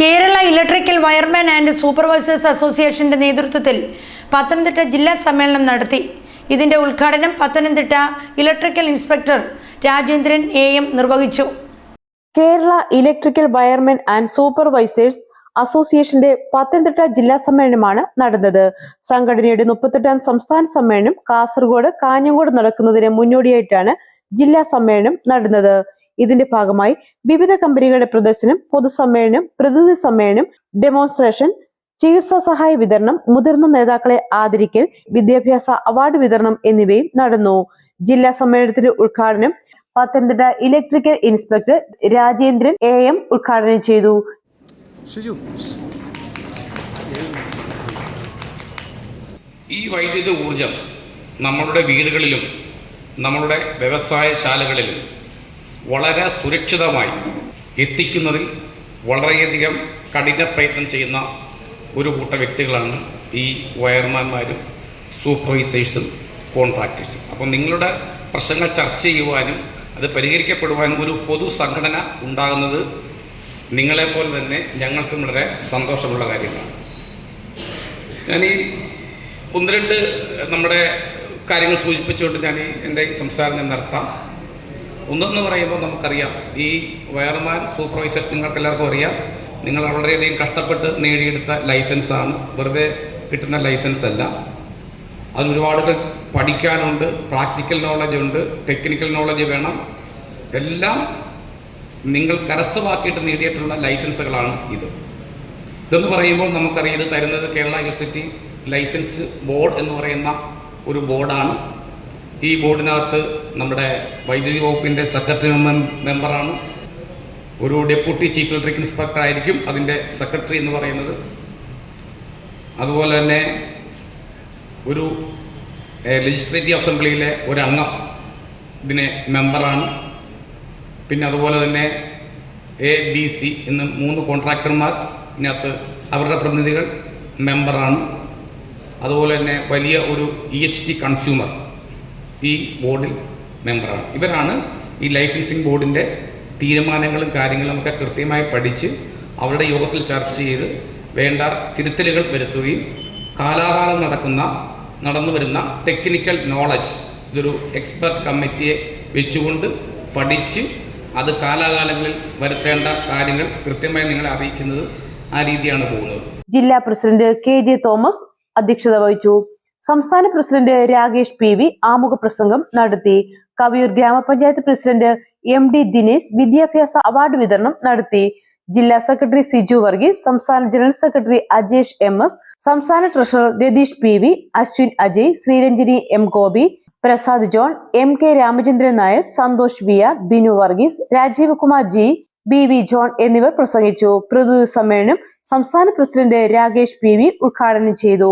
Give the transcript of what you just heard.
Kerala electrical wireman and supervisors അസോസിയേഷന്റെ നേതൃത്വത്തിൽ പത്തനംതിട്ട ജില്ലാ സമ്മേളനം നടത്തി. ഇതിന്റെ ഉദ്ഘാടനം Pathanamthitta electrical inspector Rajendran A M നിർവഹിച്ചു. Kerala electrical wireman and supervisors അസോസിയേഷന്റെ പത്തനംതിട്ട ജില്ലാ സമ്മേളനമാണ് നടന്നത്. സംഘടനയുടെ മുപ്പത്തെട്ടാം സംസ്ഥാന സമ്മേളനം കാസർഗോഡ് കാഞ്ഞങ്ങോട് നടക്കുന്നതിന് മുന്നോടിയായിട്ടാണ് ജില്ലാ സമ്മേളനം നടന്നത്. ഇതിന്റെ ഭാഗമായി വിവിധ കമ്പനികളുടെ പ്രദർശനം പൊതുസമ്മേളനം പ്രതിനിധി സമ്മേളനം ഡെമോൺസ്ട്രേഷൻ ചികിത്സാ സഹായ വിതരണം മുതിർന്ന നേതാക്കളെ ആദരിക്കൽ വിദ്യാഭ്യാസ അവാർഡ് വിതരണം എന്നിവയും നടന്നു. ജില്ലാ സമ്മേളനത്തിന്റെ ഉദ്ഘാടനം Pathanamthitta electrical inspector Rajendran A M ഉദ്ഘാടനം ചെയ്തു. ഈ വൈദ്യുത ഊർജം നമ്മളുടെ വീടുകളിലും നമ്മളുടെ വ്യവസായശാലകളിലും വളരെ സുരക്ഷിതമായി എത്തിക്കുന്നതിൽ വളരെയധികം കഠിന പ്രയത്നം ചെയ്യുന്ന ഒരു കൂട്ടം വ്യക്തികളാണ് ഈ വയർമാന്മാരും സൂപ്പർവൈസേഴ്സും കോൺട്രാക്ടേഴ്സും. അപ്പോൾ നിങ്ങളുടെ പ്രശ്നങ്ങൾ ചർച്ച ചെയ്യുവാനും അത് പരിഹരിക്കപ്പെടുവാനും ഒരു പൊതു സംഘടന ഉണ്ടാകുന്നത് നിങ്ങളെപ്പോലെ തന്നെ ഞങ്ങൾക്കും വളരെ സന്തോഷമുള്ള കാര്യമാണ്. ഈ ഒന്ന് രണ്ട് നമ്മുടെ കാര്യങ്ങൾ സൂചിപ്പിച്ചുകൊണ്ട് ഞാൻ എന്റെ സംസാരം ഞാൻ നടത്താം ഒന്നെന്ന് പറയുമ്പോൾ നമുക്കറിയാം. ഈ വയർമാൻ സൂപ്പർവൈസേഴ്സ് നിങ്ങൾക്ക് എല്ലാവർക്കും അറിയാം. നിങ്ങൾ വളരെയധികം കഷ്ടപ്പെട്ട് നേടിയെടുത്ത ലൈസൻസാണ്. വെറുതെ കിട്ടുന്ന ലൈസൻസ് അല്ല അതിന് ഒരുപാട് പഠിക്കാനുണ്ട് പ്രാക്ടിക്കൽ നോളജ് ഉണ്ട് ടെക്നിക്കൽ നോളജ് വേണം. എല്ലാം നിങ്ങൾ കരസ്ഥമാക്കിയിട്ട് നേടിയിട്ടുള്ള ലൈസൻസുകളാണ് ഇത്. ഇതെന്ന് പറയുമ്പോൾ നമുക്കറിയാം ഇത് തരുന്നത് കേരള യൂണിവേഴ്സിറ്റി ലൈസൻസ് ബോർഡ് എന്ന് പറയുന്ന ഒരു ബോർഡാണ്. ഈ ബോർഡിനകത്ത് നമ്മുടെ വൈദ്യുതി വകുപ്പിന്റെ സെക്രട്ടറി മെമ്പറാണ് ഒരു ഡെപ്യൂട്ടി ചീഫ് ഇലക്ട്രിക് ഇൻസ്പെക്ടർ ആയിരിക്കും അതിന്റെ സെക്രട്ടറി എന്ന് പറയുന്നത്. അതുപോലെ തന്നെ ഒരു ലെജിസ്ലേറ്റീവ് അസംബ്ലിയിലെ ഒരു അംഗം ഇതിനെ മെമ്പറാണ് പിന്നെ അതുപോലെ തന്നെ എ ബി സി എന്ന് മൂന്ന് കോൺട്രാക്ടർമാർ ഇതിനകത്ത് അവരുടെ പ്രതിനിധികൾ മെമ്പറാണ് അതുപോലെ തന്നെ വലിയ ഒരു ഇ എച്ച് ടി കൺസ്യൂമർ ഈ ബോർഡിൽ മെമ്പറാണ് ഇവരാണ് ഈ ലൈസൻസിങ് ബോർഡിന്റെ തീരുമാനങ്ങളും കാര്യങ്ങളും ഒക്കെ കൃത്യമായി പഠിച്ച് അവരുടെ യോഗത്തിൽ ചർച്ച ചെയ്ത് വേണ്ട തിരുത്തലുകൾ വരുത്തുകയും കാലാകാലം നടക്കുന്ന നടന്നു വരുന്ന ടെക്നിക്കൽ നോളജ് ഇതൊരു എക്സ്പെർട്ട് കമ്മിറ്റിയെ വെച്ചുകൊണ്ട് പഠിച്ച് അത് കാലാകാലങ്ങളിൽ വരുത്തേണ്ട കാര്യങ്ങൾ കൃത്യമായി നിങ്ങളെ അറിയിക്കുന്നത് ആ രീതിയാണ് പോകുന്നത്. ജില്ലാ പ്രസിഡന്റ് കെ ജെ തോമസ് അധ്യക്ഷത വഹിച്ചു. സംസ്ഥാന പ്രസിഡന്റ് രാകേഷ് പി വി ആമുഖ പ്രസംഗം നടത്തി. കവിയൂർ ഗ്രാമപഞ്ചായത്ത് പ്രസിഡന്റ് എം ഡി ദിനേശ് വിദ്യാഭ്യാസ അവാർഡ് വിതരണം നടത്തി. ജില്ലാ സെക്രട്ടറി സിജു വർഗീസ് സംസ്ഥാന general secretary Ajesh M S സംസ്ഥാന treasurer Ratheesh P V Aswin Ajay Sreeranjini M Gopi Prasad John M K Ramachandran Nair Santhosh V R Binu Varghese Rajeev Kumar G B V John എന്നിവർ പ്രസംഗിച്ചു. പ്രതിനിധി സമ്മേളനം സംസ്ഥാന president Rakesh P V ഉദ്ഘാടനം ചെയ്തു.